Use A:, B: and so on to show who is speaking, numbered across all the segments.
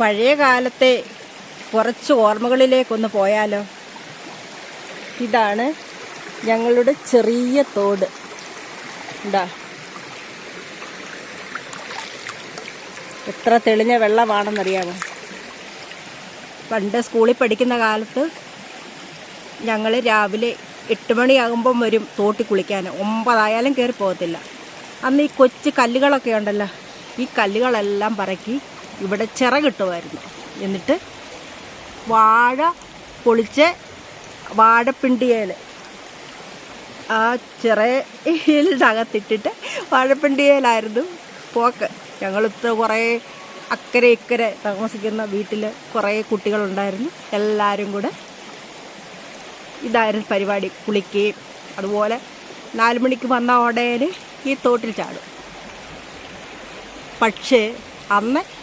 A: പഴയ കാലത്തെ കുറച്ച് ഓർമ്മകളിലേക്കൊന്ന് പോയാലോ? ഇതാണ് ഞങ്ങളുടെ ചെറിയ തോട്. എന്താ എത്ര തെളിഞ്ഞ വെള്ളമാണെന്നറിയാമോ? പണ്ട് സ്കൂളിൽ പഠിക്കുന്ന കാലത്ത് ഞങ്ങൾ രാവിലെ എട്ട് മണിയാകുമ്പം വരും തോട്ടി കുളിക്കാൻ. ഒമ്പതായാലും കയറി പോകത്തില്ല. അന്ന് ഈ കൊച്ചു കല്ലുകളൊക്കെ ഉണ്ടല്ലോ ഈ കല്ലുകളെല്ലാം പറക്കി ഇവിടെ ചിറ കിട്ടുമായിരുന്നു. എന്നിട്ട് വാഴ പൊളിച്ച് വാഴപ്പിണ്ടിയേൽ ആ ചിറയിലിന്റെ വാഴപ്പിണ്ടിയേലായിരുന്നു പോക്ക്. ഞങ്ങളിത്ത് കുറേ അക്കരെ ഇക്കരെ താമസിക്കുന്ന വീട്ടിൽ കുറേ കുട്ടികളുണ്ടായിരുന്നു. എല്ലാവരും കൂടെ ഇതായിരുന്നു പരിപാടി. കുളിക്കുകയും അതുപോലെ നാല് മണിക്ക് വന്ന ഉടനെ ഈ തോട്ടിൽ ചാടും. പക്ഷേ അന്ന്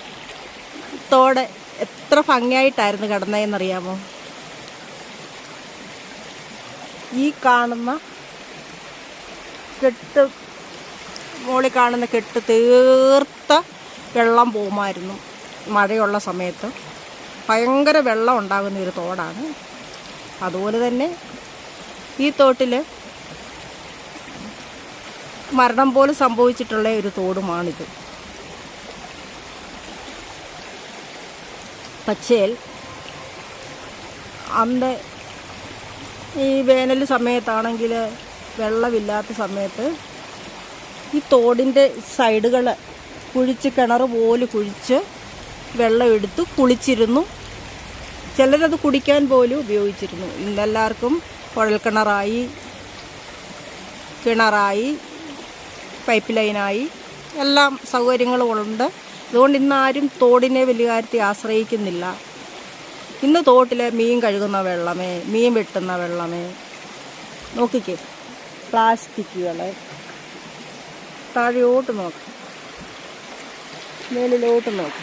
A: തോട് എത്ര ഭംഗിയായിട്ടായിരുന്നു കിടന്നതെന്നറിയാമോ ഈ കാണുന്ന കെട്ട് മോളി കാണുന്ന കെട്ട് തീർത്ത വെള്ളം പോകുമായിരുന്നു മഴയുള്ള സമയത്ത്. ഭയങ്കര വെള്ളം ഉണ്ടാകുന്ന ഒരു തോടാണ്. അതുപോലെ തന്നെ ഈ തോട്ടിൽ മരണം പോലും സംഭവിച്ചിട്ടുള്ള ഒരു തോടുമാണിത്. പക്ഷേൽ അന്ന് ഈ വേനൽ സമയത്താണെങ്കിൽ വെള്ളമില്ലാത്ത സമയത്ത് ഈ തോടിന്റെ സൈഡുകൾ കുഴിച്ച് കിണർ പോലെ കുഴിച്ച് വെള്ളം എടുത്ത് കുളിച്ചിരുന്നു. ചിലരത് കുടിക്കാൻ പോലും ഉപയോഗിച്ചിരുന്നു. ഇന്നെല്ലാവർക്കും കുഴൽക്കിണറായി കിണറായി പൈപ്പ് ലൈനായി എല്ലാം സൗകര്യങ്ങളും ഉണ്ട് അതുകൊണ്ട് ഇന്നാരും തോടിനെ വലിയ കാര്യത്തിൽ ആശ്രയിക്കുന്നില്ല. ഇന്ന് തോട്ടിൽ മീൻ കഴുകുന്ന വെള്ളമേ മീൻ വെട്ടുന്ന വെള്ളമേ. നോക്കിക്കേ പ്ലാസ്റ്റിക്കുകൾ താഴെയോട്ട് നോക്ക്. മേലിലോട്ട് നോക്ക്.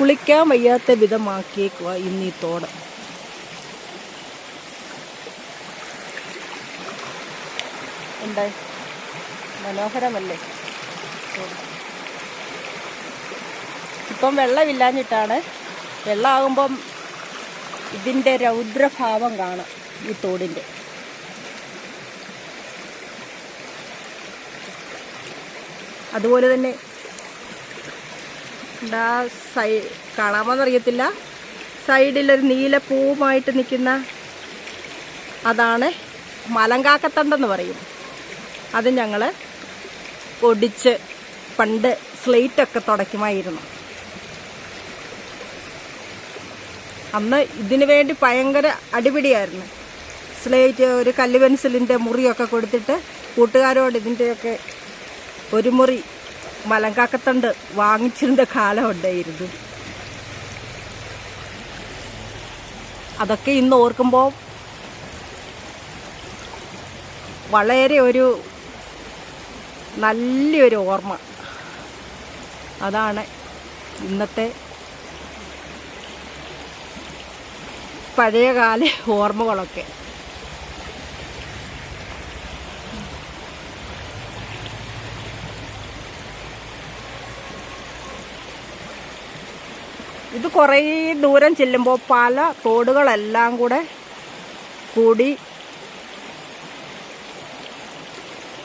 A: കുളിക്കാൻ വയ്യാത്ത വിധമാക്കിയേക്കുക ഇന്ന് ഈ തോട്. എന്താ മനോഹരമല്ലേ. ഇപ്പം വെള്ളമില്ലാഞ്ഞിട്ടാണ്. വെള്ളമാകുമ്പം ഇതിന്റെ രൗദ്രഭാവം കാണാം ഈ തോടിന്റെ. അതുപോലെ തന്നെ എന്താ സൈ കാണാമെന്നറിയത്തില്ല സൈഡിലൊരു നീല പൂവുമായിട്ട് നിൽക്കുന്ന അതാണ് മലങ്കാക്കത്തണ്ടെന്ന് പറയും. അത് ഞങ്ങൾ ഒടിച്ച് പണ്ട് സ്ലേറ്റൊക്കെ തുടയ്ക്കുമായിരുന്നു. അന്ന് ഇതിനു വേണ്ടി ഭയങ്കര അടിപിടിയായിരുന്നു. സ്ലേറ്റ് ഒരു കല്ല് പെൻസിലിന്റെ മുറിയൊക്കെ കൊടുത്തിട്ട് കൂട്ടുകാരോട് ഇതിന്റെയൊക്കെ ഒരു മുറി മലങ്കാക്കത്തണ്ട് വാങ്ങിച്ചിരുന്ന കാലം ഉണ്ടായിരുന്നു. അതൊക്കെ ഇന്ന് ഓർക്കുമ്പോൾ വളരെ ഒരു നല്ലൊരു ഓർമ്മ. അതാണ് ഇന്നത്തെ പഴയകാല ഓർമ്മകളൊക്കെ. ഇത് കുറേ ദൂരം ചെല്ലുമ്പോൾ പല തോടുകളെല്ലാം കൂടെ കൂടി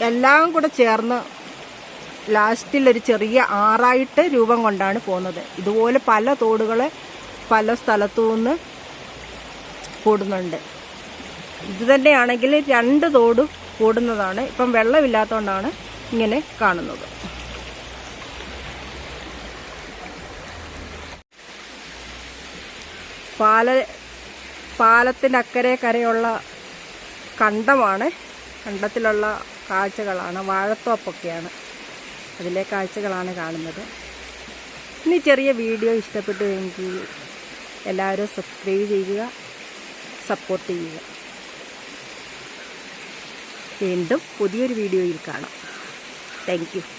A: എല്ലാം കൂടെ ചേർന്ന് ലാസ്റ്റിൽ ഒരു ചെറിയ ആറായിട്ട് രൂപം കൊണ്ടാണ് പോകുന്നത്. ഇതുപോലെ പല തോടുകൾ പല സ്ഥലത്തു നിന്ന് കൂടുന്നുണ്ട്. ഇത് തന്നെയാണെങ്കിൽ രണ്ട് തോട് കൂടുന്നതാണ്. ഇപ്പം വെള്ളമില്ലാത്തതുകൊണ്ടാണ് ഇങ്ങനെ കാണുന്നത്. പാല പാലത്തിന്റെ അക്കരെ കരയുള്ള കണ്ടമാണ്. കണ്ടത്തിലുള്ള കാഴ്ചകളാണ് വാഴത്തോപ്പൊക്കെയാണ് അതിലെ കാഴ്ചകളാണ് കാണുന്നത്. ഇനി ചെറിയ വീഡിയോ ഇഷ്ടപ്പെട്ടു എങ്കിൽ എല്ലാവരും സബ്സ്ക്രൈബ് ചെയ്യുക സപ്പോർട്ട് ചെയ്യുക. വീണ്ടും പുതിയൊരു വീഡിയോയിൽ കാണാം. താങ്ക്